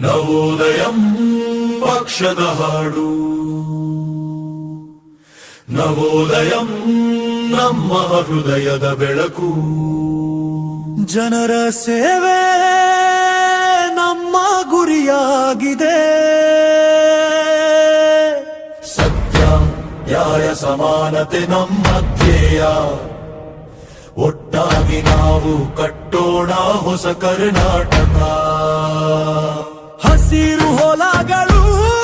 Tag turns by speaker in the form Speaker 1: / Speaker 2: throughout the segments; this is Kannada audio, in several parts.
Speaker 1: ನವೋದಯಂ ಪಕ್ಷದ ಹಾಡು. ನವೋದಯಂ ನಮ್ಮ ಹೃದಯದ ಬೆಳಕು.
Speaker 2: ಜನರ ಸೇವೆ ನಮ್ಮ ಗುರಿಯಾಗಿದೆ.
Speaker 1: ಸತ್ಯ, ನ್ಯಾಯ, ಸಮಾನತೆ ನಮ್ಮ ಧ್ಯೇಯ. ಒಟ್ಟಾಗಿ ನಾವು ಕಟ್ಟೋಣ ಹೊಸ ಕರ್ನಾಟಕ.
Speaker 2: ಹಸಿರು ಹೊಲಗಳು,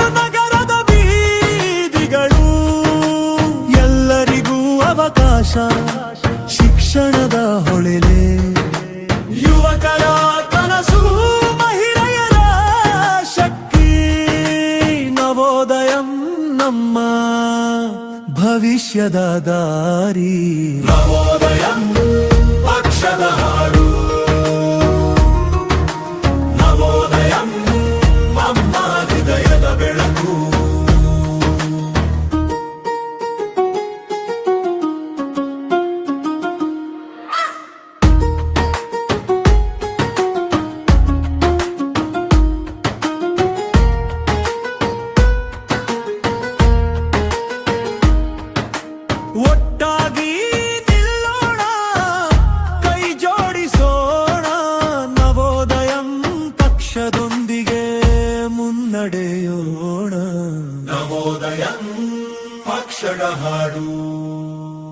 Speaker 2: ನಗರದ ಬೀದಿಗಳು. ಎಲ್ಲರಿಗೂ ಅವಕಾಶ, ಶಿಕ್ಷಣದ ಹೊಳೆಲೆ. ಯುವಕರ ಕನಸು, ಮಹಿಳೆಯರ ಶಕ್ತಿ. ನವೋದಯಂ ನಮ್ಮ ಭವಿಷ್ಯದ ದಾರಿ.
Speaker 1: ನವೋದಯ ಒಟ್ಟಾಗಿ ನಿಲ್ಲೋಣ ಕೈ ಜೋಡಿಸೋಣ ನವೋದಯಂ ಪಕ್ಷದೊಂದಿಗೆ ಮುನ್ನಡೆಯೋಣ. ನವೋದಯಂ ಪಕ್ಷದ ಹಾಡು.